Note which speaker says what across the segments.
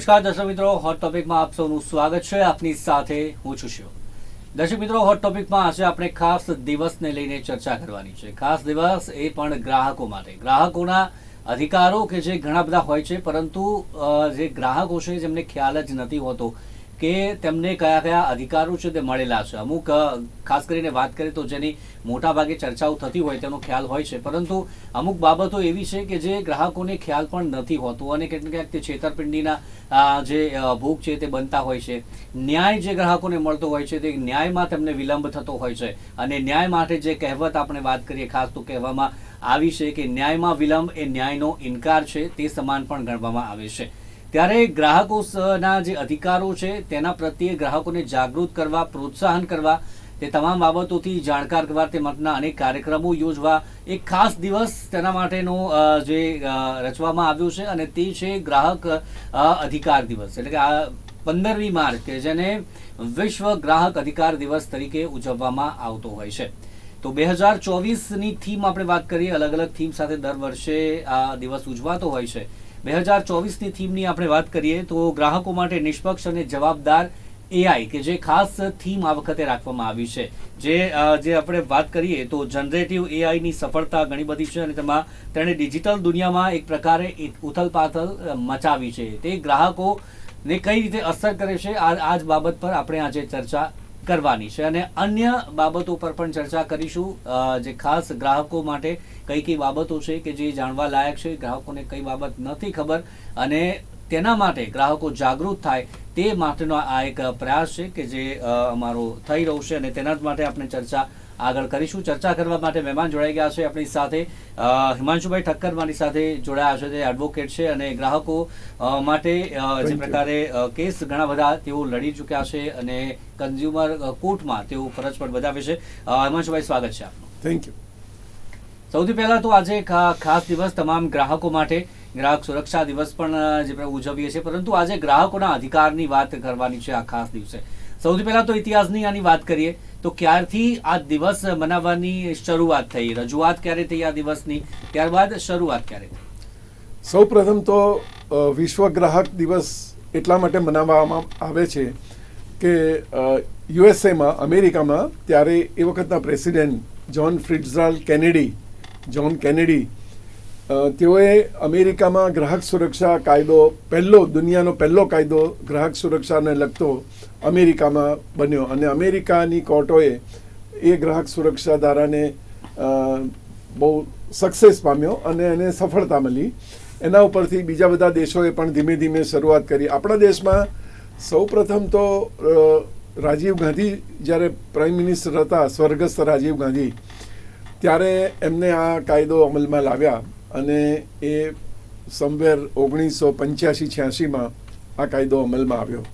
Speaker 1: નમસ્કાર, દર્શક મિત્રો. હોટ ટોપિકમાં આપ સૌનું સ્વાગત છે. આપની સાથે હું છું શિવ. દર્શક મિત્રો હોટ ટોપિકમાં આજે આપણે ખાસ દિવસને લઈને ચર્ચા કરવાની છે. ખાસ દિવસ એ પણ ગ્રાહકો માટે. ગ્રાહકોના અધિકારો કે જે ઘણા બધા હોય છે, પરંતુ જે ગ્રાહકો છે, જેમને ખ્યાલ જ નથી હોતો કે તેમને કયા કયા અધિકારો છે તે મળેલા છે. અમુક ખાસ કરીને વાત કરીએ તો જેની મોટા ભાગે ચર્ચાઓ થતી હોય તેનો ખ્યાલ હોય છે. પરંતુ અમુક બાબતો એવી છે કે જે ગ્રાહકોને ખ્યાલ પણ નથી હોતું અને ને ક્યાંક તે છેતરપિંડીના જે ભોગ છે તે બનતા હોય છે. ન્યાય જે ગ્રાહકોને મળતો હોય છે તે ન્યાયમાં તેમને વિલંબ થતો હોય છે. અને ન્યાય માટે જે કહેવત આપણે વાત કરીએ, ખાસ તો કહેવામાં આવી છે કે ન્યાયમાં વિલંબ એ ન્યાયનો ઇનકાર છે તે સમાન પણ ગણવામાં આવે છે. ત્યારે ગ્રાહકોના જે અધિકારો છે, તેના પ્રત્યે ગ્રાહકોને જાગૃત કરવા, પ્રોત્સાહન કરવા, તે તમામ બાબતોથી જાણકાર કરવા તે મતના અનેક કાર્યક્રમો યોજવા એક ખાસ દિવસ તેના માટેનો જે રચવામાં આવ્યો છે અને તે છે ગ્રાહક અધિકાર દિવસ. એટલે કે આ પંદરમી માર્ચ કે જેને વિશ્વ ગ્રાહક અધિકાર દિવસ તરીકે ઉજવવામાં આવતો હોય છે. તો બે હજાર ચોવીસની થીમ આપણે વાત કરીએ અલગ અલગ થીમ સાથે દર વર્ષે આ દિવસ ઉજવાતો હોય છે. બે હજાર ચોવીસની થીમની આપણે વાત કરીએ તો ગ્રાહકો માટે નિષ્પક્ષ અને જવાબદાર એઆઈ કે જે ખાસ થીમ આ વખતે રાખવામાં આવી છે. જે જે આપણે વાત કરીએ તો જનરેટિવ એઆઈની સફળતા ઘણી બધી છે અને તેમાં તેણે ડિજિટલ દુનિયામાં એક પ્રકારે ઉથલપાથલ મચાવી છે. તે ગ્રાહકોને કઈ રીતે અસર કરે છે આ આ જ બાબત પર આપણે આજે ચર્ચા કરવાની છે. અને અન્ય બાબતો પર પણ ચર્ચા કરીશું. જે ખાસ ગ્રાહકો માટે કઈ કઈ બાબતો છે કે જે જાણવા લાયક છે, ગ્રાહકોને કઈ બાબત નથી ખબર અને તેના માટે ગ્રાહકો જાગૃત થાય તે માટેનો આ એક પ્રયાસ છે કે જે અમારો થઈ રહ્યો છે અને તેના જ માટે આપણે ચર્ચા આગળ કરીશું. ચર્ચા કરવા માટે મહેમાન જોડાઈ ગયા છે આપણી સાથે. હિમાંશુભાઈ ઠક્કર મારી સાથે જોડાયા છે. તે એડવોકેટ છે અને ગ્રાહકો માટે જે પ્રકારે કેસ ઘણા બધા તેઓ લડી ચૂક્યા છે અને કન્ઝ્યુમર કોર્ટમાં તેઓ ફરજ પણ બજાવે છે. હિમાંશુભાઈ સ્વાગત છે આપનું.
Speaker 2: થેન્ક યુ
Speaker 1: સૌથી પહેલા તો આજે એક ખાસ દિવસ તમામ ગ્રાહકો માટે ગ્રાહક સુરક્ષા દિવસ પણ જે ઉજવીએ છીએ. પરંતુ આજે ગ્રાહકોના અધિકારની વાત કરવાની છે આ ખાસ દિવસે. સૌથી પહેલા તો ઇતિહાસની આની વાત કરીએ. તો ક્યારથી આ દિવસ મનાવવાની શરૂઆત થઈ? રજૂઆત ક્યારે થઈ આ દિવસની? ત્યારબાદ શરૂઆત ક્યારે થઈ?
Speaker 2: સૌ પ્રથમ તો વિશ્વ ગ્રાહક દિવસ એટલા માટે મનાવવામાં આવે છે કે યુએસએમાં, અમેરિકામાં ત્યારે એ વખતના president John Fitzgerald Kennedy, John Kennedy તેઓએ અમેરિકામાં ગ્રાહક સુરક્ષા કાયદો પહેલો, દુનિયાનો પહેલો કાયદો ગ્રાહક સુરક્ષાને લગતો અમેરિકામાં બન્યો અને અમેરિકાની કોર્ટોએ એ ગ્રાહક સુરક્ષા ધારાને બહુ સક્સેસ પામ્યો અને એને સફળતા મળી. એના ઉપરથી બીજા બધા દેશોએ પણ ધીમે ધીમે શરૂઆત કરી. આપણા દેશમાં સૌ પ્રથમ તો રાજીવ ગાંધી જ્યારે પ્રાઇમ મિનિસ્ટર હતા, સ્વર્ગસ્થ રાજીવ ગાંધી, ત્યારે એમને આ કાયદો અમલમાં લાવ્યા અને એ સમવેર ઓગણીસો પંચ્યાસી છ્યાસીમાં આ કાયદો અમલમાં આવ્યો.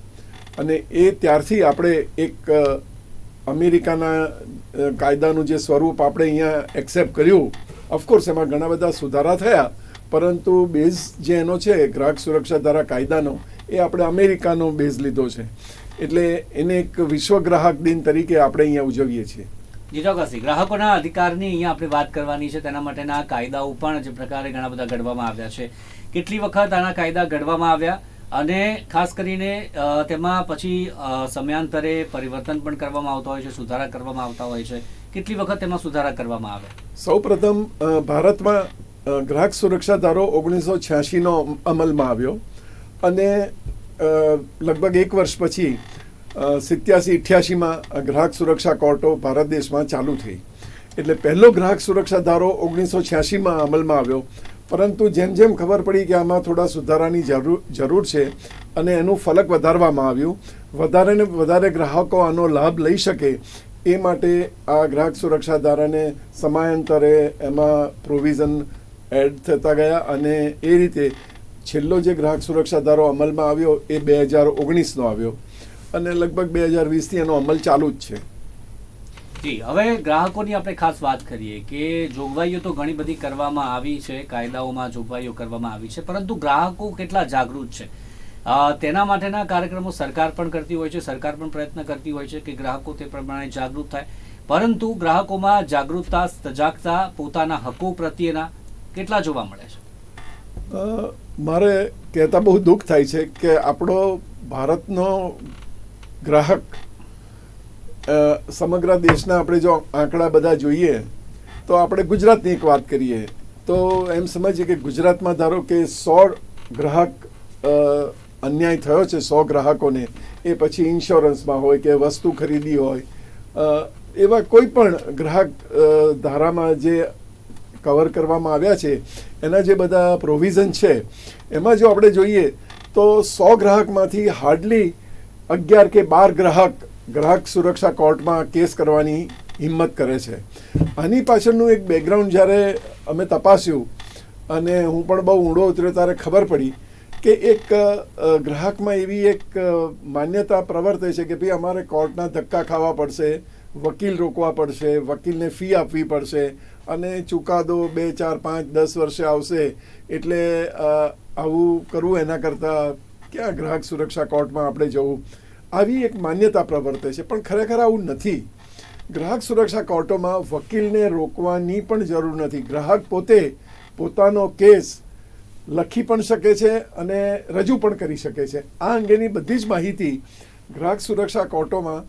Speaker 2: અને એ ત્યારથી આપણે એક અમેરિકાના કાયદાનું જે સ્વરૂપ આપણે અહીંયા એક્સેપ્ટ કર્યું. ઓફકોર્સ એમાં ઘણા બધા સુધારા થયા, પરંતુ બેઝ જે એનો છે, ગ્રાહક સુરક્ષા ધારા કાયદાનો, એ આપણે અમેરિકાનો બેઝ લીધો છે. એટલે એને એક વિશ્વ ગ્રાહક દિન તરીકે આપણે અહીંયા ઉજવીએ છીએ.
Speaker 1: જી ચોક્કસથી ગ્રાહકોના અધિકારની અહીંયા આપણે વાત કરવાની છે. તેના માટેના કાયદાઓ પણ જે પ્રકારે ઘણા બધા ઘડવામાં આવ્યા છે. કેટલી વખત આના કાયદા ઘડવામાં આવ્યા? અને ખાસ કરીને તેમાં પછી સમયાંતરે પરિવર્તન પણ કરવામાં આવતા હોય છે, સુધારા કરવામાં આવતા હોય છે. કેટલી વખત તેમાં સુધારા કરવામાં આવે?
Speaker 2: સૌ પ્રથમ ભારતમાં ગ્રાહક સુરક્ષા ધારો ઓગણીસો છ્યાસીનો અમલમાં આવ્યો અને લગભગ એક વર્ષ પછી સિત્યાસી અઠ્યાસીમાં ગ્રાહક સુરક્ષા કોર્ટો ભારત દેશમાં ચાલુ થઈ. એટલે પહેલો ગ્રાહક સુરક્ષા ધારો ઓગણીસો છ્યાસીમાં અમલમાં આવ્યો પરંતુ જેમ જેમ ખબર પડી કે આમાં થોડા સુધારાની જરૂર જરૂર છે અને એનું ફલક વધારવામાં આવ્યું વધારે ને વધારે ગ્રાહકો આનો લાભ લઈ શકે એ માટે આ ગ્રાહક સુરક્ષા ધારાને સમયાંતરે એમાં પ્રોવિઝન એડ થતા ગયા અને એ રીતે છેલ્લો જે ગ્રાહક સુરક્ષા ધારો અમલમાં આવ્યો એ બે હજાર ઓગણીસનો આવ્યો અને લગભગ બે હજાર વીસથી એનો અમલ ચાલુ જ છે.
Speaker 1: જી, હવે ગ્રાહકોની આપણે ખાસ વાત કરીએ કે જોગવાઈઓ તો ઘણી બધી કરવામાં આવી છે, કાયદાઓમાં જોગવાઈઓ કરવામાં આવી છે, પરંતુ ગ્રાહકો કેટલા જાગૃત છે? તેના માટેના કાર્યક્રમો સરકાર પણ કરતી હોય છે, સરકાર પણ પ્રયત્ન કરતી હોય છે કે ગ્રાહકો તે પ્રમાણે જાગૃત થાય. પરંતુ ગ્રાહકોમાં જાગૃતતા, સજાગતા, પોતાના હકો પ્રત્યેના કેટલા જોવા મળે છે?
Speaker 2: મારે કહેતા બહુ દુઃખ થાય છે કે આપણો ભારતનો ગ્રાહક સમગ્ર દેશના આપણે જો આંકડા બધા જોઈએ, તો આપણે ગુજરાતની એક વાત કરીએ. તો એમ સમજીએ કે ગુજરાતમાં ધારો કે સો ગ્રાહક અન્યાય થયો છે સો ગ્રાહકોને, એ પછી ઇન્સ્યોરન્સમાં હોય કે વસ્તુ ખરીદી હોય એવા કોઈ પણ ગ્રાહક ધારામાં જે કવર કરવામાં આવ્યા છે, એના જે બધા પ્રોવિઝન છે, એમાં જો આપણે જોઈએ, તો સો ગ્રાહકમાંથી હાર્ડલી અગિયાર કે બાર ગ્રાહક ગ્રાહક સુરક્ષા કોર્ટમાં કેસ કરવાની હિંમત કરે છે. આની પાછળનું એક બેકગ્રાઉન્ડ જ્યારે અમે તપાસ્યું અને હું પણ બહુ ઊંડો ઉતર્યો ત્યારે ખબર પડી કે એક ગ્રાહકમાં એવી એક માન્યતા પ્રવર્તે છે કે ભાઈ અમારે કોર્ટના ધક્કા ખાવા પડશે, વકીલ રોકવા પડશે, વકીલને ફી આપવી પડશે અને ચુકાદો બે, ચાર, પાંચ, દસ વર્ષે આવશે એટલે આવું કરવું એના કરતાં ક્યાં ગ્રાહક સુરક્ષા કોર્ટમાં આપણે જવું? આવી એક માન્યતા પ્રવર્તે છે, પણ ખરેખર આવું નથી. ગ્રાહક સુરક્ષા કોર્ટોમાં વકીલને રોકવાની પણ જરૂર નથી. ગ્રાહક પોતે પોતાનો કેસ લખી પણ શકે છે અને રજૂ પણ કરી શકે છે. આ અંગેની બધી જ માહિતી ગ્રાહક સુરક્ષા કોર્ટોમાં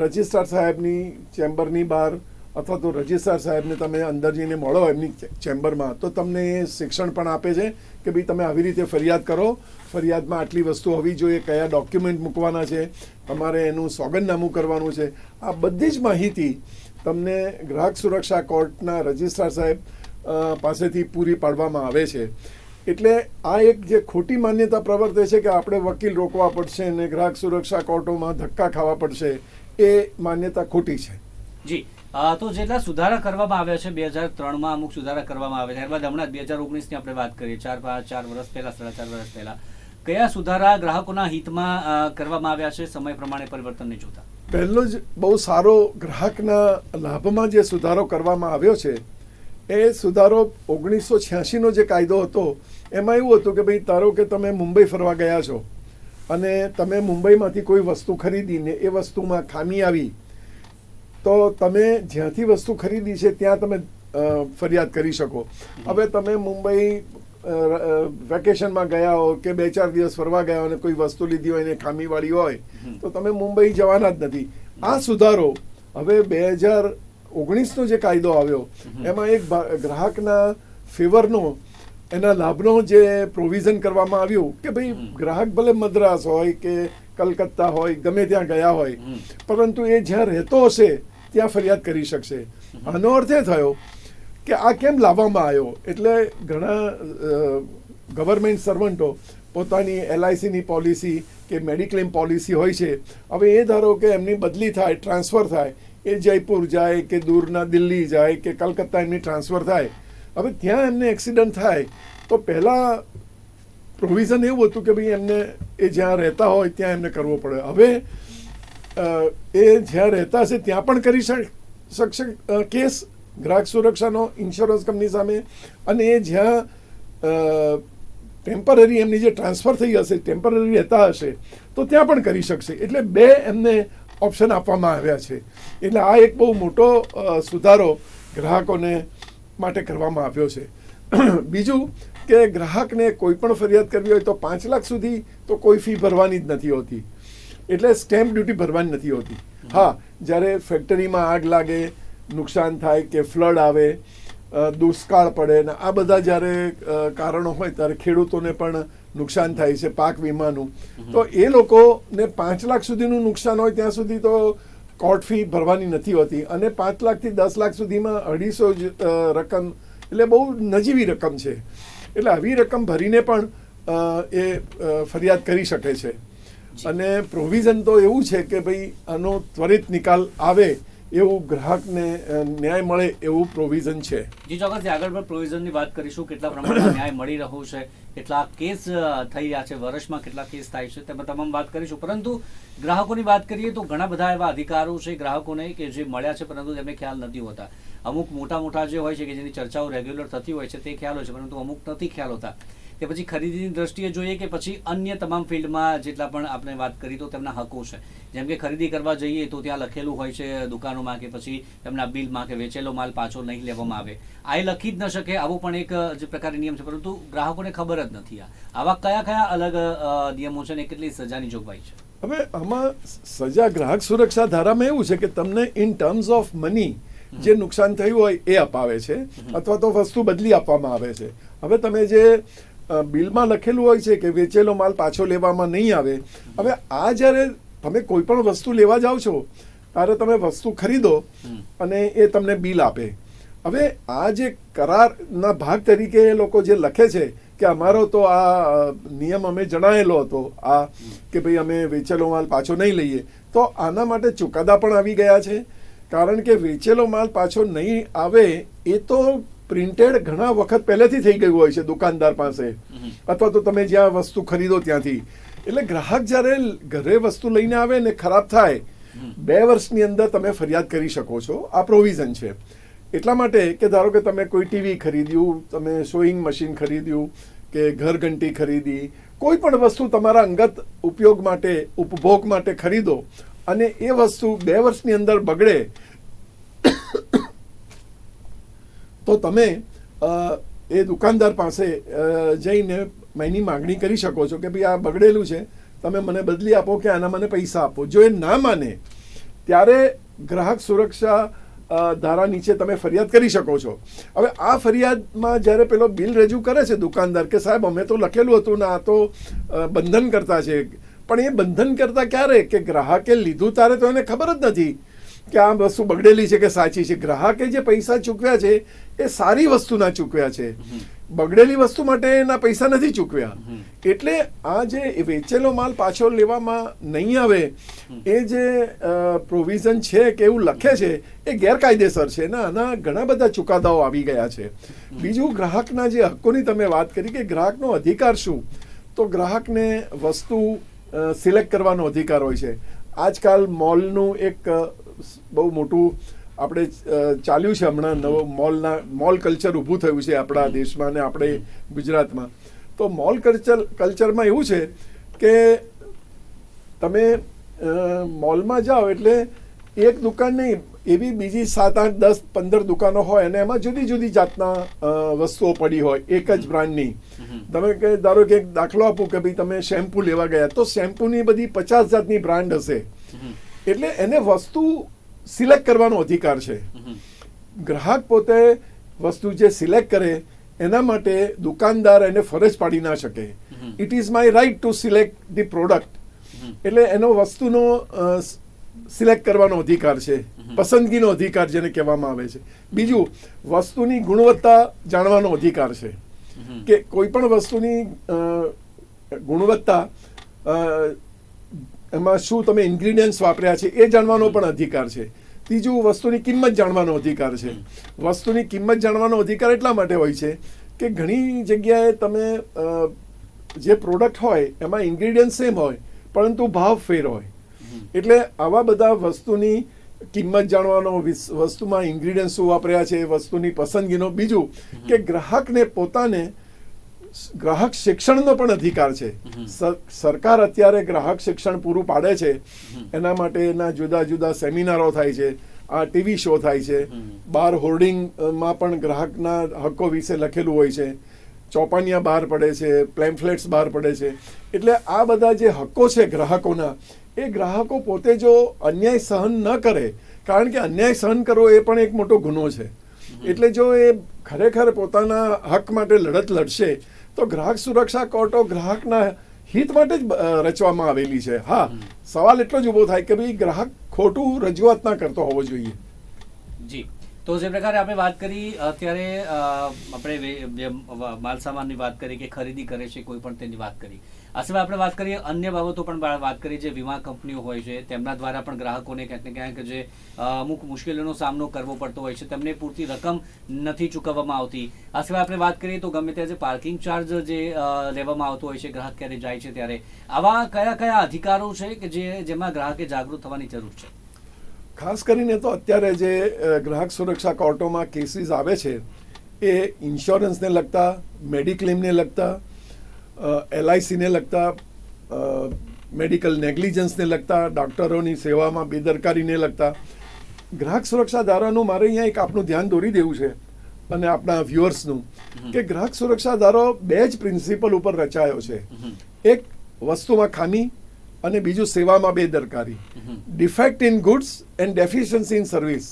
Speaker 2: રજિસ્ટ્રાર સાહેબની ચેમ્બરની બહાર અથવા તો રજિસ્ટ્રાર સાહેબને તમે અંદર જઈને મળો એમની ચેમ્બરમાં, તો તમને એ શિક્ષણ પણ આપે છે કે ભાઈ તમે આવી રીતે ફરિયાદ કરો. ફરિયાદમાં આટલી વસ્તુ હોવી જોઈએ, કયા ડોક્યુમેન્ટ મૂકવાના છે, તમારે એનું સોગંદનામું કરવાનું છે. આ બધી જ માહિતી તમને ગ્રાહક સુરક્ષા કોર્ટના રજિસ્ટ્રાર સાહેબ પાસેથી પૂરી પાડવામાં આવે છે. એટલે આ એક જે ખોટી માન્યતા પ્રવર્તે છે કે આપણે વકીલ રોકવા પડશે અને ગ્રાહક સુરક્ષા કોર્ટોમાં ધક્કા ખાવા પડશે, એ માન્યતા ખોટી છે.
Speaker 1: જી. તો જેટલા સુધારા કરવામાં આવ્યા છે, બે હજાર ત્રણમાં અમુક સુધારા કરવામાં આવ્યા ત્યારબાદ હમણાં બે હજાર ઓગણીસની આપણે વાત કરીએ. ચાર, પાંચ, ચાર વર્ષ પહેલાં, સાડા ચાર વર્ષ પહેલાં. કયા સુધારા ગ્રાહકોના હિતમાં કરવામાં આવ્યા છે? સમય પ્રમાણે પરિવર્તનને જોતા.
Speaker 2: પહેલો જ બહુ સારો ગ્રાહકના લાભમાં જે સુધારો કરવામાં આવ્યો છે, એ સુધારો ઓગણીસો છ્યાસીનો જે કાયદો હતો, એમાં એવું હતું કે ભાઈ ધારો કે તમે મુંબઈ ફરવા ગયા છો અને તમે મુંબઈમાંથી કોઈ વસ્તુ ખરીદીને એ વસ્તુમાં ખામી આવી તો તમે જ્યાંથી વસ્તુ ખરીદી છે ત્યાં તમે ફરિયાદ કરી શકો. હવે તમે મુંબઈ વેકેશનમાં ગયા હો કે બે ચાર દિવસ ફરવા ગયા હો અને કોઈ વસ્તુ લીધી હોય ને ખામીવાળી હોય તો તમે મુંબઈ જવાના જ નથી. આ સુધારો હવે બે હજાર ઓગણીસનો જે કાયદો આવ્યો એમાં એક ગ્રાહકના ફેવરનો એના લાભનો જે પ્રોવિઝન કરવામાં આવ્યું કે ભાઈ ગ્રાહક ભલે મદ્રાસ હોય કે કલકત્તા હોય ગમે ત્યાં ગયા હોય. પરંતુ એ જ્યાં રહેતો હશે ત્યાં ફરિયાદ કરી શકશે. આનો અર્થ એ થયો કે આ કેમ લાવવામાં આવ્યો? એટલે ઘણા ગવર્મેન્ટ સર્વન્ટો પોતાની એલઆઈસીની પોલિસી કે મેડિક્લેમ પોલિસી હોય છે હવે એ ધારો કે એમની બદલી થાય ટ્રાન્સફર થાય એ જયપુર જાય કે દૂરના દિલ્હી જાય કે કલકત્તા એમની ટ્રાન્સફર થાય. હવે ત્યાં એમને એક્સિડન્ટ થાય તો પહેલાં પ્રોવિઝન એવું હતું કે ભાઈ એમને એ જ્યાં રહેતા હોય ત્યાં એમને કરવો પડે. હવે એ જ્યાં રહેતા હશે ત્યાં પણ કરી શક- શકશે કેસ ગ્રાહક સુરક્ષાનો ઇન્સ્યોરન્સ કંપની સામે. અને એ જ્યાં ટેમ્પરરી એમની જે ટ્રાન્સફર થઈ હશે ટેમ્પરરી રહેતા હશે, તો ત્યાં પણ કરી શકશે. એટલે બે એમને ઓપ્શન આપવામાં આવ્યા છે. એટલે આ એક બહુ મોટો સુધારો ગ્રાહકોને માટે કરવામાં આવ્યો છે. બીજું કે ગ્રાહકને કોઈ પણ ફરિયાદ કરવી હોય તો પાંચ લાખ સુધી તો કોઈ ફી ભરવાની જ નથી હોતી. એટલે સ્ટેમ્પ ડ્યુટી ભરવાની નથી હોતી. હા જ્યારે ફેક્ટરીમાં આગ લાગે નુકસાન થાય કે ફ્લડ આવે દુષ્કાળ પડે ને આ બધા જ્યારે કારણો હોય ત્યારે ખેડૂતોને પણ નુકસાન થાય છે પાક વીમાનું. તો એ લોકોને પાંચ લાખ સુધીનું નુકસાન હોય ત્યાં સુધી તો કોર્ટ ફી ભરવાની નથી હોતી. અને પાંચ લાખથી દસ લાખ સુધીમાં અઢીસો જ, રકમ એટલે બહુ નજીવી રકમ છે. એટલે આવી રકમ ભરીને પણ એ ફરિયાદ કરી શકે છે. અને પ્રોવિઝન તો એવું છે કે ભાઈ આનો ત્વરિત નિકાલ આવે એવું ગ્રાહકને ન્યાય મળે એવું પ્રોવિઝન છે.
Speaker 1: જી, ચોક્કસથી આગળ પણ પ્રોવિઝનની વાત કરીશું, કેટલા પ્રમાણમાં ન્યાય મળી રહ્યો છે, કેટલા કેસ થઈ રહ્યા છે, વર્ષમાં કેટલા કેસ થાય છે, તેમાં તમામ વાત કરીશું. પરંતુ ગ્રાહકોની વાત કરીએ તો ઘણા બધા એવા અધિકારો છે, ગ્રાહકોને કે જે મળ્યા છે, પરંતુ તેમને ખ્યાલ નથી હોતા. અમુક મોટા મોટા જે હોય છે કે જેની ચર્ચાઓ રેગ્યુલર થતી હોય છે, તે ખ્યાલ હોય છે, પરંતુ અમુક નથી ખ્યાલ હોતા. કે પછી ખરીદીની દ્રષ્ટિએ જોઈએ કે પછી અન્ય તમામ ફિલ્ડમાં જેટલા પણ આપણે વાત કરી તો તેમના હકો છે. જેમ કે ખરીદી કરવા જઈએ તો ત્યાં લખેલું હોય છે દુકાનોમાં કે પછી તેમના બિલમાં કે વેચેલો માલ પાછો નહીં લેવામાં આવે. આ એ લખી જ ન શકે આવો પણ એક જે પ્રકારે નિયમ છે. પરંતુ ગ્રાહકોને ખબર જ નથી આ. આવા કયા કયા અલગ નિયમો છે ને કેટલી સજાની જોગવાઈ છે?
Speaker 2: હવે આમાં સજા ગ્રાહક સુરક્ષા ધારામાં એવું છે કે તમને ઇન ટર્મ્સ ઓફ મની જે નુકસાન થયું હોય એ અપાવે છે અથવા તો વસ્તુ બદલી આપવામાં આવે છે. હવે તમે જે બિલમાં લખેલું હોય છે કે વેચેલો માલ પાછો લેવામાં નહીં આવે. હવે આ જ્યારે તમે કોઈ પણ વસ્તુ લેવા જાઓ છો, ત્યારે તમે વસ્તુ ખરીદો અને એ તમને બિલ આપે. હવે આ જે કરારના ભાગ તરીકે એ લોકો જે લખે છે કે અમારો તો આ નિયમ અમે જણાયેલો હતો, આ કે ભાઈ અમે વેચેલો માલ પાછો નહીં લઈએ. તો આના માટે ચુકાદા પણ આવી ગયા છે. કારણ કે વેચેલો માલ પાછો નહીં આવે એ તો પ્રિન્ટેડ ઘણા વખત પહેલેથી થઈ ગયું હોય છે દુકાનદાર પાસે. અથવા તો તમે જ્યાં વસ્તુ ખરીદો ત્યાંથી. એટલે ગ્રાહક જ્યારે ઘરે વસ્તુ લઈને આવે ને ખરાબ થાય બે વર્ષની અંદર તમે ફરિયાદ કરી શકો છો. આ પ્રોવિઝન છે. એટલા માટે કે ધારો કે તમે કોઈ ટીવી ખરીદ્યું તમે સોઈંગ મશીન ખરીદ્યું કે ઘરઘંટી ખરીદી કોઈ પણ વસ્તુ તમારા અંગત ઉપયોગ માટે ઉપભોગ માટે ખરીદો અને એ વસ્તુ બે વર્ષની અંદર બગડે તો તમે એ દુકાનદાર પાસે જઈને એની માગણી કરી શકો છો કે ભાઈ આ બગડેલું છે, તમે મને બદલી આપો કે આના મને પૈસા આપો. જો એ ના માને, ત્યારે ગ્રાહક સુરક્ષા ધારા નીચે તમે ફરિયાદ કરી શકો છો. હવે આ ફરિયાદમાં જ્યારે પેલો બિલ રજૂ કરે છે દુકાનદાર કે સાહેબ, અમે તો લખેલું હતું ને આ તો બંધન કરતા છે. પણ એ બંધન કરતા ક્યારે? કે ગ્રાહકે લીધું ત્યારે તો એને ખબર જ નથી. કે આ વસ્તુ બગડેલી છે કે સાચી છે? ગ્રાહકે જે પૈસા ચૂકવ્યા છે એ સારી વસ્તુના ચૂકવ્યા છે. બગડેલી વસ્તુ માટે એના પૈસા નથી ચૂકવ્યા. એટલે આ જે વેચેલો માલ પાછો લેવામાં નહીં આવે એ જે પ્રોવિઝન છે કે એવું લખે છે એ ગેરકાયદેસર છે. ને આના ઘણા બધા ચુકાદાઓ આવી ગયા છે. બીજું ગ્રાહકના જે હક્કોની તમે વાત કરી કે ગ્રાહકનો અધિકાર શું? તો ગ્રાહકને વસ્તુ સિલેક્ટ કરવાનો અધિકાર હોય છે. આજકાલ મોલનું એક બહુ મોટું આપણે ચાલ્યું છે હમણાં નવો મોલના મોલ કલ્ચર ઊભું થયું છે આપણા દેશમાં અને આપણે ગુજરાતમાં. તો મોલ કલ્ચર કલ્ચરમાં એવું છે કે તમે મોલમાં જાઓ એટલે એક દુકાન નહીં એવી બીજી સાત આઠ દસ પંદર દુકાનો હોય અને એમાં જુદી જુદી જાતના વસ્તુઓ પડી હોય એક જ બ્રાન્ડની. તમે કે ધારો કે એક દાખલો આપું કે ભાઈ તમે શેમ્પુ લેવા ગયા તો શેમ્પૂની બધી પચાસ જાતની બ્રાન્ડ હશે. એટલે એને વસ્તુ સિલેક્ટ કરવાનો અધિકાર છે. ગ્રાહક પોતે વસ્તુ જે સિલેક્ટ કરે એના માટે દુકાનદાર એને ફરજ પાડી ના શકે. It is my right to select the product એટલે એનો વસ્તુનો સિલેક્ટ કરવાનો અધિકાર છે. પસંદગીનો અધિકાર જેને કહેવામાં આવે છે. બીજું વસ્તુની ગુણવત્તા જાણવાનો અધિકાર છે. કે કોઈ પણ વસ્તુની ગુણવત્તા એમાં શું તમે ઇન્ગ્રીડિયન્ટ્સ વાપર્યા છે એ જાણવાનો પણ અધિકાર છે. ત્રીજું, વસ્તુની કિંમત જાણવાનો અધિકાર છે. વસ્તુની કિંમત જાણવાનો અધિકાર એટલા માટે હોય છે કે ઘણી જગ્યાએ તમે જે પ્રોડક્ટ હોય એમાં ઇન્ગ્રીડિયન્ટ સેમ હોય, પરંતુ ભાવ ફેર હોય. એટલે આવા બધા વસ્તુની કિંમત જાણવાનો વસ્તુમાં ઇન્ગ્રીડિયન્ટ શું વાપર્યા છે, વસ્તુની પસંદગીનો. બીજું કે ગ્રાહકને પોતાને ગ્રાહક શિક્ષણનો પણ અધિકાર છે. સર- સરકાર અત્યારે ગ્રાહક શિક્ષણ પૂરું પાડે છે. એના માટેના જુદા જુદા સેમિનારો થાય છે. આ ટીવી શો થાય છે. બાર હોર્ડિંગમાં પણ ગ્રાહકના હક્કો વિશે લખેલું હોય છે. ચોપાનિયા બહાર પડે છે પ્લેમ્ફલેટ્સ બહાર પડે છે. એટલે આ બધા જે હક્કો છે ગ્રાહકોના એ ગ્રાહકો પોતે જો અન્યાય સહન ન કરે કારણ કે અન્યાય સહન કરવો એ પણ એક મોટો ગુનો છે. એટલે જો એ ખરેખર પોતાના હક માટે લડત લડશે તો ગ્રાહક સુરક્ષા કોર્ટો ગ્રાહકના હિત માટે જ રચવામાં આવેલી છે. હા સવાલ એટલો જ ઊભો થાય કે ભાઈ ગ્રાહક ખોટું રજૂઆત ના કરતો હોવો જોઈએ.
Speaker 1: જી. તો જે પ્રકારે આપણે વાત કરી, અત્યારે આપણે વે- વે- માલ સામાનની વાત કરી કે ખરીદી કરે છે, કોઈ પણ તેની વાત કરી. આ સિવાય આપણે વાત કરીએ અન્ય બાબતો પણ વાત કરી જે વીમા કંપનીઓ હોય છે, તેમના દ્વારા પણ ગ્રાહકોને ક્યાંક ને ક્યાંક જે અમુક મુશ્કેલીઓનો સામનો કરવો પડતો હોય છે, તેમને પૂરતી રકમ નથી ચૂકવવામાં આવતી. આ સિવાય આપણે વાત કરીએ તો ગમે ત્યાં જે પાર્કિંગ ચાર્જ જે લેવામાં આવતો હોય છે, ગ્રાહક ક્યારે જાય છે ત્યારે, આવા કયા કયા અધિકારો છે કે જે, જેમાં ગ્રાહકે જાગૃત થવાની જરૂર છે?
Speaker 2: ખાસ કરીને તો અત્યારે જે ગ્રાહક સુરક્ષા કોર્ટોમાં કેસીસ આવે છે એ ઇન્સ્યોરન્સને લગતા મેડિક્લેમને લગતા એલઆઈસીને લગતા મેડિકલ નેગ્લિજન્સને લગતા ડૉક્ટરોની સેવામાં બેદરકારીને લગતા. ગ્રાહક સુરક્ષા ધારાનું મારે અહીંયા એક આપનું ધ્યાન દોરી દેવું છે અને આપણા વ્યુઅર્સનું કે ગ્રાહક સુરક્ષા ધારો બે જ પ્રિન્સિપલ ઉપર રચાયો છે. એક વસ્તુમાં ખામી અને બીજું સેવામાં બેદરકારી defect in goods and deficiency in service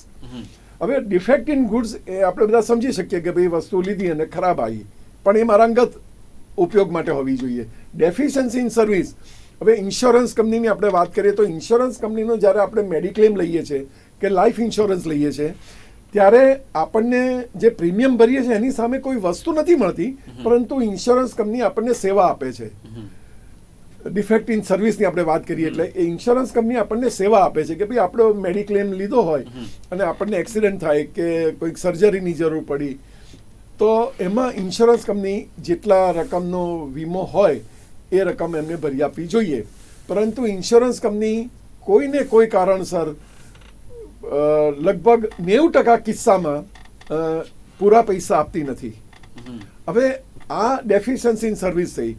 Speaker 2: હવે ડિફેક્ટ ઇન ગુડ્સ એ આપણે બધા સમજી શકીએ કે ભાઈ વસ્તુ લીધી અને ખરાબ આવી. પણ એ મારા અંગત ઉપયોગ માટે હોવી જોઈએ. ડેફિશિયન્સી ઇન સર્વિસ હવે ઇન્સ્યોરન્સ કંપનીની આપણે વાત કરીએ તો ઇન્સ્યોરન્સ કંપનીનો જ્યારે આપણે મેડિક્લેમ લઈએ છીએ કે લાઈફ ઇન્સ્યોરન્સ લઈએ છીએ ત્યારે આપણને જે પ્રીમિયમ ભરીએ છીએ એની સામે કોઈ વસ્તુ નથી મળતી પરંતુ ઇન્સ્યોરન્સ કંપની આપણને સેવા આપે છે. ડિફેક્ટ ઇન સર્વિસની આપણે વાત કરીએ એટલે એ ઇન્સ્યોરન્સ કંપની આપણને સેવા આપે છે કે ભાઈ આપણો મેડિક્લેમ લીધો હોય અને આપણને એક્સિડન્ટ થાય કે કોઈક સર્જરીની જરૂર પડી તો એમાં ઇન્સ્યોરન્સ કંપની જેટલા રકમનો વીમો હોય એ રકમ એમને ભરી આપવી જોઈએ. પરંતુ ઇન્સ્યોરન્સ કંપની કોઈને કોઈ કારણસર લગભગ નેવું ટકા કિસ્સામાં પૂરા પૈસા આપતી નથી. હવે આ ડેફિશિયન્સી ઇન સર્વિસ થઈ.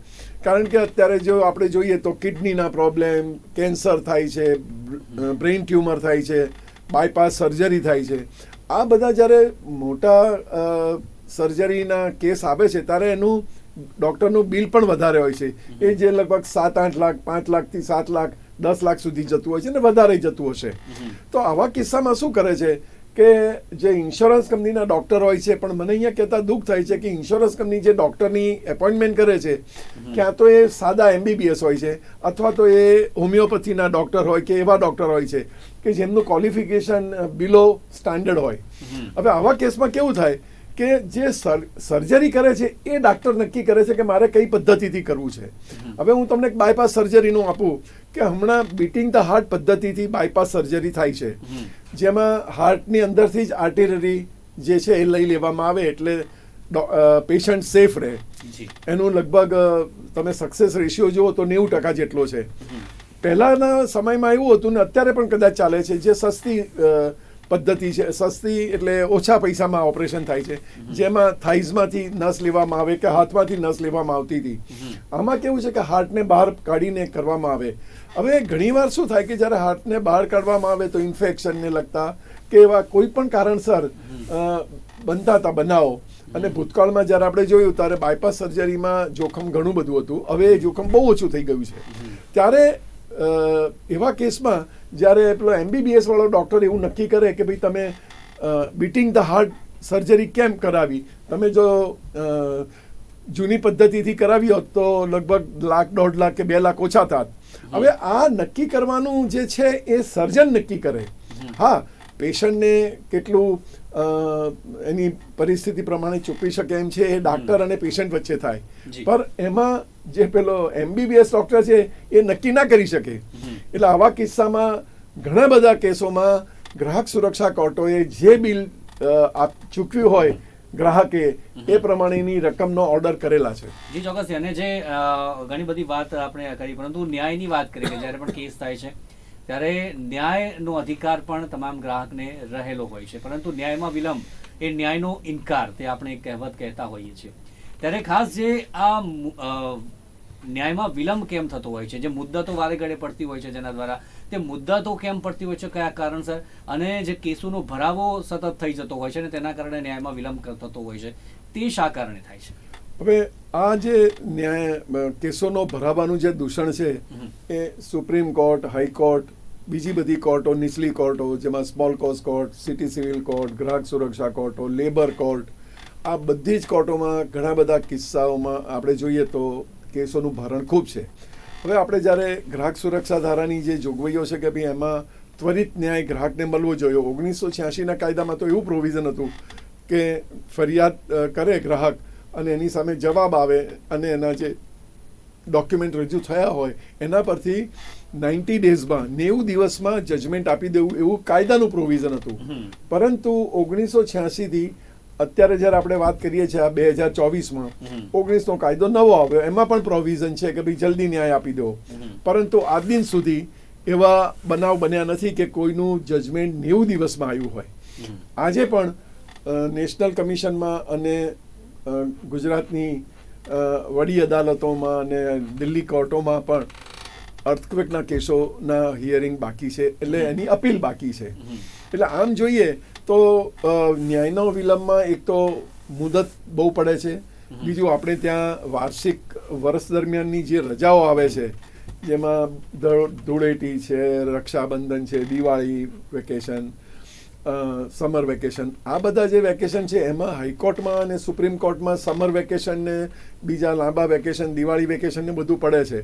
Speaker 2: કારણ કે અત્યારે જો આપણે જોઈએ તો કિડનીના પ્રોબ્લેમ કેન્સર થાય છે બ્રેઇન ટ્યુમર થાય છે બાયપાસ સર્જરી થાય છે. આ બધા જ્યારે મોટા સર્જરીના કેસ આવે છે ત્યારે એનું ડૉક્ટરનું બિલ પણ વધારે હોય છે. એ જે લગભગ સાત આઠ લાખ પાંચ લાખથી સાત લાખ દસ લાખ સુધી જતું હોય છે ને વધારે જતું હશે. તો આવા કિસ્સામાં શું કરે છે? કે જે ઇન્સ્યોરન્સ કંપનીના ડૉક્ટર હોય છે પણ મને અહીંયા કહેતા દુઃખ થાય છે કે ઇન્સ્યોરન્સ કંપની જે ડૉક્ટરની એપોઇન્ટમેન્ટ કરે છે ક્યાં તો એ સાદા એમબીબીએસ હોય છે અથવા તો એ હોમિયોપેથીના ડૉક્ટર હોય કે એવા ડૉક્ટર હોય છે કે જેમનું ક્વોલિફિકેશન બિલો સ્ટાન્ડર્ડ હોય. હવે આવા કેસમાં કેવું થાય કે જે સર્જરી કરે છે એ ડાક્ટર નક્કી કરે છે કે મારે કઈ પદ્ધતિથી કરવું છે. હવે હું તમને એક બાયપાસ સર્જરીનું આપું કે હમણાં બીટિંગ ધ હાર્ટ પદ્ધતિથી બાયપાસ સર્જરી થાય છે. જેમાં હાર્ટની અંદરથી જ આર્ટિલરી જે છે એ લઈ લેવામાં આવે એટલે પેશન્ટ સેફ રહે. એનું લગભગ તમે સક્સેસ રેશિયો જુઓ તો નેવું ટકા જેટલો છે. પહેલાના સમયમાં એવું હતું ને અત્યારે પણ કદાચ ચાલે છે જે સસ્તી પદ્ધતિ છે સસ્તી એટલે ઓછા પૈસામાં ઓપરેશન થાય છે. જેમાં થાઇઝમાંથી નસ લેવામાં આવે કે હાથમાંથી નસ લેવામાં આવતી હતી. આમાં કેવું છે કે હાર્ટને બહાર કાઢીને કરવામાં આવે. હવે ઘણીવાર શું થાય કે જ્યારે હાર્ટને બહાર કાઢવામાં આવે તો ઇન્ફેક્શનને લગતા કે એવા કોઈ પણ કારણસર બનતા હતા બનાવો. અને ભૂતકાળમાં જ્યારે આપણે જોયું ત્યારે બાયપાસ સર્જરીમાં જોખમ ઘણું બધું હતું. હવે એ જોખમ બહુ ઓછું થઈ ગયું છે. ત્યારે એવા કેસમાં જ્યારે પેલો એમબીબીએસ વાળો ડૉક્ટર એવું નક્કી કરે કે ભાઈ તમે બીટિંગ ધ હાર્ટ સર્જરી કેમ કરાવી? તમે જો જૂની પદ્ધતિથી કરાવી હોત તો લગભગ લાખ દોઢ લાખ કે બે લાખ ઓછા થાત. હવે આ નક્કી કરવાનું જે છે એ સર્જન નક્કી કરે. હા પેશન્ટને કેટલું એની પરિસ્થિતિ પ્રમાણે ચૂકવી શકે એમ છે એ ડાક્ટર અને પેશન્ટ વચ્ચે થાય. પણ એમાં જે પેલો એમબીબીએસ ડૉક્ટર છે એ નક્કી ના કરી શકે. એટલે આવા કિસ્સામાં ઘણા બધા કેસોમાં ગ્રાહક સુરક્ષા કોર્ટોએ જે બિલ આપ ચૂકવ્યું હોય ગ્રાહકે એ પ્રમાણેની રકમનો ઓર્ડર કરેલા છે.
Speaker 1: જી ચોક્કસ. અને જે ઘણી બધી વાત આપણે કરી પરંતુ ન્યાયની વાત કરીએ કે જ્યારે પણ કેસ થાય છે ત્યારે ન્યાયનો અધિકાર પણ તમામ ગ્રાહકને રહેલો હોય છે. પરંતુ ન્યાયમાં વિલંબ એ ન્યાયનો ઇનકાર તે આપણે કહેવત કહેતા હોઈએ છીએ. ત્યારે ખાસ જે આ ન્યાયમાં વિલંબ કેમ થતો હોય છે? જે મુદ્દતો વારે ઘડે પડતી હોય છે જેના દ્વારા. તે મુદ્દતો કેમ પડતી હોય છે? કયા કારણસર? અને જે કેસોનો ભરાવો સતત થઈ જતો હોય છે અને તેના કારણે ન્યાયમાં વિલંબ થતો હોય છે. તે શા કારણે થાય છે?
Speaker 2: હવે આ જે ન્યાય કેસોનો ભરાવાનું જે દૂષણ છે એ સુપ્રીમ કોર્ટ હાઈકોર્ટ બીજી બધી કોર્ટો નીચલી કોર્ટો જેમાં small cause court city civil court ગ્રાહક સુરક્ષા કોર્ટો લેબર કોર્ટ આ બધી જ કોર્ટોમાં ઘણા બધા કિસ્સાઓમાં આપણે જોઈએ તો કેસોનું ભારણ ખૂબ છે. હવે આપણે જ્યારે ગ્રાહક સુરક્ષા ધારાની જે જોગવાઈઓ છે કે ભાઈ એમાં ત્વરિત ન્યાય ગ્રાહકને મળવો જોઈએ ઓગણીસો છ્યાસીના કાયદામાં તો એવું પ્રોવિઝન હતું કે ફરિયાદ કરે ગ્રાહક અને એની સામે જવાબ આવે અને એના જે ડોક્યુમેન્ટ રજૂ થયા હોય એના પરથી નાઇન્ટી ડેઝમાં નેવું દિવસમાં જજમેન્ટ આપી દેવું એવું કાયદાનું પ્રોવિઝન હતું. પરંતુ ઓગણીસો છ્યાસીથી અત્યારે જ્યારે આપણે વાત કરીએ છીએ આ બે હજાર ચોવીસમાં ઓગણીસનો કાયદો નવો આવ્યો એમાં પણ પ્રોવિઝન છે કે ભાઈ જલ્દી ન્યાય આપી દો. પરંતુ આજ દિન સુધી એવા બનાવ બન્યા નથી કે કોઈનું જજમેન્ટ નેવું દિવસમાં આવ્યું હોય. આજે પણ નેશનલ કમિશનમાં અને ગુજરાતની વડી અદાલતોમાં અને દિલ્હી કોર્ટોમાં પણ અર્થક્વેકના કેસોના હિયરિંગ બાકી છે. એટલે એની અપીલ બાકી છે. એટલે આમ જોઈએ તો ન્યાયના વિલંબમાં એક તો મુદત બહુ પડે છે. બીજું આપણે ત્યાં વાર્ષિક વર્ષ દરમિયાનની જે રજાઓ આવે છે જેમાં ધૂળેટી છે રક્ષાબંધન છે દિવાળી વેકેશન સમર વેકેશન આ બધા જે વેકેશન છે એમાં હાઈકોર્ટમાં અને સુપ્રીમ કોર્ટમાં સમર વેકેશન ને બીજા લાંબા વેકેશન દિવાળી વેકેશન ને બધું પડે છે.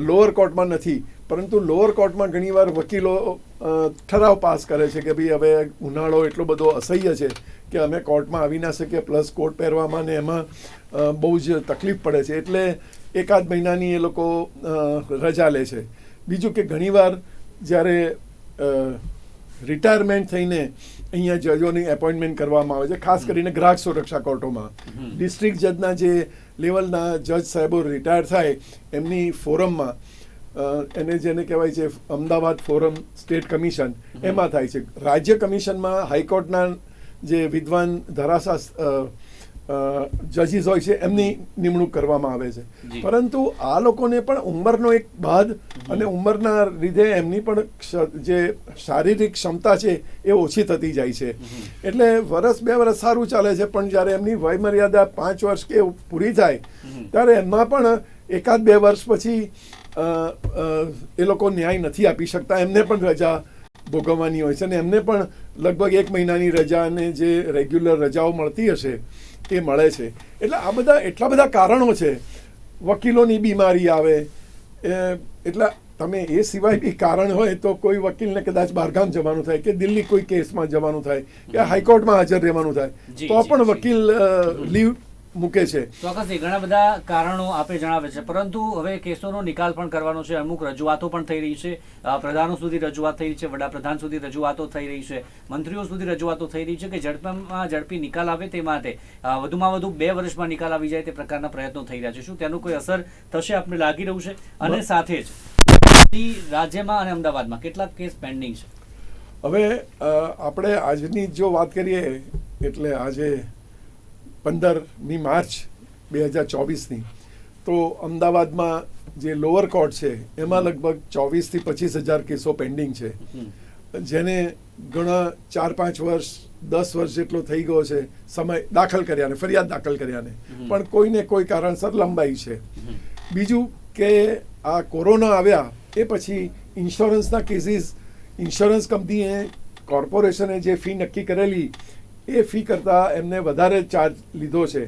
Speaker 2: લોઅર કોર્ટમાં નથી. પરંતુ લોઅર કોર્ટમાં ઘણીવાર વકીલો ઠરાવ પાસ કરે છે કે ભાઈ હવે ઉનાળો એટલો બધો અસહ્ય છે કે અમે કોર્ટમાં આવી ના શકીએ પ્લસ કોર્ટ પહેરવામાં ને એમાં બહુ જ તકલીફ પડે છે. એટલે એકાદ મહિનાની એ લોકો રજા લે છે. બીજું કે ઘણીવાર જ્યારે રિટાયરમેન્ટ થઈને અહીંયા જજોની એપોઇન્ટમેન્ટ કરવામાં આવે છે ખાસ કરીને ગ્રાહક સુરક્ષા કોર્ટોમાં. ડિસ્ટ્રિક્ટ જજના જે લેવલના જજ સાહેબો રિટાયર થાય એમની ફોરમમાં એને જેને કહેવાય છે અમદાવાદ ફોરમ સ્ટેટ કમિશન એમાં થાય છે. રાજ્ય કમિશનમાં હાઈકોર્ટના જે વિદ્વાન ધરાશાસ જજીસ હોય છે એમની નિમણૂક કરવામાં આવે છે. પરંતુ આ લોકોને પણ ઉંમરનો એક બાદ અને ઉંમરના લીધે એમની પણ જે શારીરિક ક્ષમતા છે એ ઓછી થતી જાય છે. એટલે વર્ષ બે વર્ષ સારું ચાલે છે પણ જ્યારે એમની વયમર્યાદા પાંચ વર્ષ કે પૂરી થાય ત્યારે એમાં પણ એકાદ બે વર્ષ પછી એ લોકો ન્યાય નથી આપી શકતા. એમને પણ રજા ભોગવવાની હોય છે અને એમને પણ લગભગ એક મહિનાની રજા અને જે રેગ્યુલર રજાઓ મળતી હશે એ મળે છે. એટલે આ બધા એટલા બધા કારણો છે. વકીલોની બીમારી આવે. એટલે તમે એ સિવાય બી કારણ હોય તો કોઈ વકીલને કદાચ બહારગામ જવાનું થાય કે દિલ્હી કોઈ કેસમાં જવાનું થાય કે હાઈકોર્ટમાં હાજર રહેવાનું થાય. તો પણ વકીલ લીવ મૂકે છે.
Speaker 1: ચોક્કસથી ઘણા બધા કારણો આપે જણાવે છે. પરંતુ હવે કેસોનો નિકાલ પણ કરવાનો છે. અમુક રજૂઆતો પણ થઈ રહી છે. પ્રધાનો સુધી રજૂઆત થઈ રહી છે. વડાપ્રધાન સુધી રજૂઆતો થઈ રહી છે. મંત્રીઓ સુધી રજૂઆતો થઈ રહી છે કે ઝડપમાં ઝડપી નિકાલ આવે તે માટે વધુમાં વધુ બે વર્ષમાં નિકાલ આવી જાય તે પ્રકારના પ્રયત્નો થઈ રહ્યા છે. શું તેનું કોઈ અસર થશે? આપણે લાગી રહ્યું છે? અને સાથે જ રાજ્યમાં અને અમદાવાદમાં કેટલાક કેસ પેન્ડિંગ છે?
Speaker 2: હવે આપણે આજની જો વાત કરીએ એટલે આજે પંદરમી માર્ચ બે હજાર ચોવીસની. તો અમદાવાદમાં જે લોઅર કોર્ટ છે એમાં લગભગ ચોવીસથી પચીસ હજાર કેસો પેન્ડિંગ છે. જેને ઘણા ચાર પાંચ વર્ષ દસ વર્ષ જેટલો થઈ ગયો છે સમય દાખલ કર્યાને ફરિયાદ દાખલ કર્યાને પણ કોઈને કોઈ કારણસર લંબાઈ છે. બીજું કે આ કોરોના આવ્યા એ પછી ઇન્સ્યોરન્સના કેસીસ ઇન્સ્યોરન્સ કંપનીએ કોર્પોરેશને જે ફી નક્કી કરેલી એ ફી કરતાં એમને વધારે ચાર્જ લીધો છે.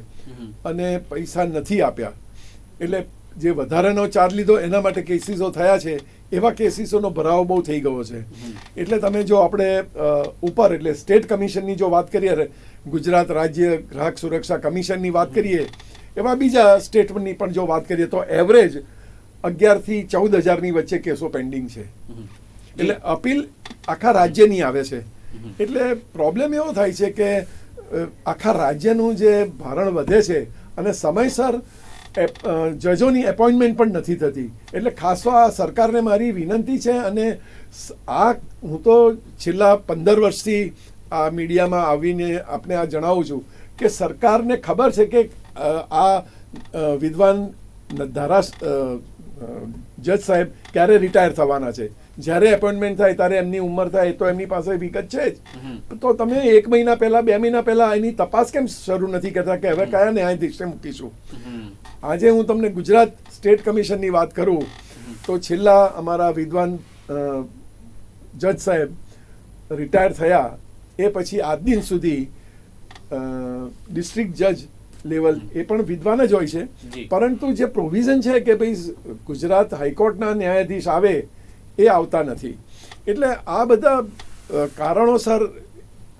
Speaker 2: અને પૈસા નથી આપ્યા. એટલે જે વધારાનો ચાર્જ લીધો એના માટે કેસીસો થયા છે. એવા કેસીસોનો ભરાવો બહુ થઈ ગયો છે. એટલે તમે જો આપણે ઉપર એટલે સ્ટેટ કમિશનની જો વાત કરીએ ગુજરાત રાજ્ય ગ્રાહક સુરક્ષા કમિશનની વાત કરીએ એવા બીજા સ્ટેટની પણ જો વાત કરીએ તો એવરેજ અગિયારથી ચૌદ હજારની વચ્ચે કેસો પેન્ડિંગ છે. એટલે અપીલ આખા રાજ્યની આવે છે. એટલે પ્રોબ્લેમ એવો થાય છે કે આખા રાજ્યનું જે ભારણ વધે છે અને સમયસર જજોની એપોઇન્ટમેન્ટ પણ નથી થતી. એટલે ખાસ આ સરકારને મારી વિનંતી છે અને આ હું તો છેલ્લા પંદર વર્ષથી આ મીડિયામાં આવીને આપને આ જણાવું છું કે સરકારને ખબર છે કે આ વિદ્વાન ધારા જજ સાહેબ ક્યારે રિટાયર થવાના છે. જ્યારે એપોઇન્ટમેન્ટ થાય ત્યારે એમની ઉંમર થાય તો એમની પાસે વિગત છે જ. તો તમે એક મહિના પહેલા બે મહિના પહેલા એની તપાસ કેમ શરૂ નથી કરતા કે હવે કયા ન્યાયાધીશને મૂકીશું? આજે હું તમને ગુજરાત સ્ટેટ કમિશનની વાત કરું તો છેલ્લા અમારા વિદ્વાન જજ સાહેબ રિટાયર થયા. એ પછી આજ દિન સુધી ડિસ્ટ્રિક્ટ જજ લેવલ એ પણ વિદ્વાન જ હોય છે. પરંતુ જે પ્રોવિઝન છે કે ભાઈ ગુજરાત હાઈકોર્ટના ન્યાયાધીશ આવે એ આવતા નથી. એટલે આ બધા કારણોસર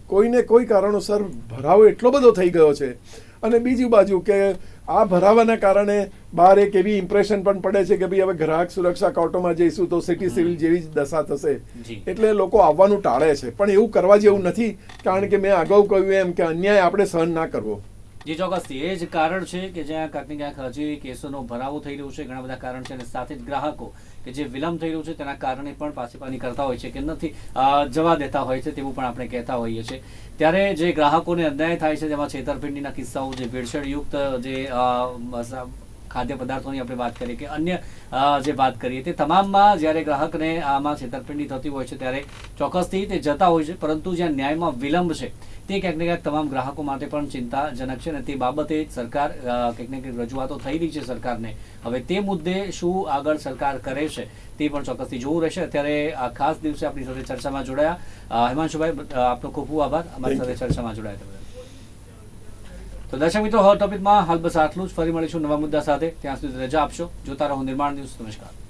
Speaker 2: કોઈને કોઈ કારણોસર ભરાવો એટલો બધો થઈ ગયો છે. અને બીજી બાજુ કે આ ભરાવાના કારણે બહાર એક એવી ઇમ્પ્રેશન પણ પડે છે કે ભાઈ હવે ગ્રાહક સુરક્ષા કોર્ટોમાં જઈશું તો સિટી સિવિલ જેવી જ દશા થશે. એટલે લોકો આવવાનું ટાળે છે. પણ એવું કરવા જેવું નથી કારણ કે મેં અગાઉ કહ્યું એમ કે અન્યાય આપણે સહન ના કરવો.
Speaker 1: જે ચોક્કસથી એ જ કારણ છે કે જ્યાં ક્યાંક ને ક્યાંક હજી કેસોનો ભરાવો થઈ રહ્યો છે ઘણા બધા કારણ છે અને સાથે જ ગ્રાહકો કે જે વિલંબ થઈ રહ્યું છે તેના કારણે પણ પાછી કરતા હોય છે કે નથી જવા દેતા હોય છે તેવું પણ આપણે કહેતા હોઈએ છીએ. ત્યારે જે ગ્રાહકોને અન્યાય થાય છે તેમાં છેતરપિંડીના કિસ્સાઓ, જે ભેળસેળયુક્ત જે ખાદ્ય પદાર્થોની આપણે વાત કરીએ કે અન્ય જે વાત કરીએ તે તમામમાં જ્યારે ગ્રાહકને આમાં છેતરપિંડી થતી હોય છે ત્યારે ચોક્કસથી તે જતા હોય છે પરંતુ જ્યાં ન્યાયમાં વિલંબ છે તે ક્યાંક ને ક્યાંક તમામ ગ્રાહકો માટે પણ ચિંતાજનક છે અને તે બાબતે સરકાર ક્યાંક ને ક્યાંક રજૂઆતો થઈ રહી છે સરકારને. હવે તે મુદ્દે શું આગળ સરકાર કરે છે તે પણ ચોક્કસથી જોવું રહેશે. અત્યારે આ ખાસ દિવસે આપણી સાથે ચર્ચામાં જોડાયા. હિમાંશુભાઈ આપનો ખૂબ ખૂબ આભાર. અમારી સાથે ચર્ચામાં જોડાયા. તો દર્શક મિત્રો હોટ ટોપિકમાં હાલ બસ આટલું જ. ફરી મળીશું નવા મુદ્દા સાથે. ત્યાં સુધી રજા આપશો. જોતા રહો નિર્માણ ન્યૂઝ. નમસ્કાર.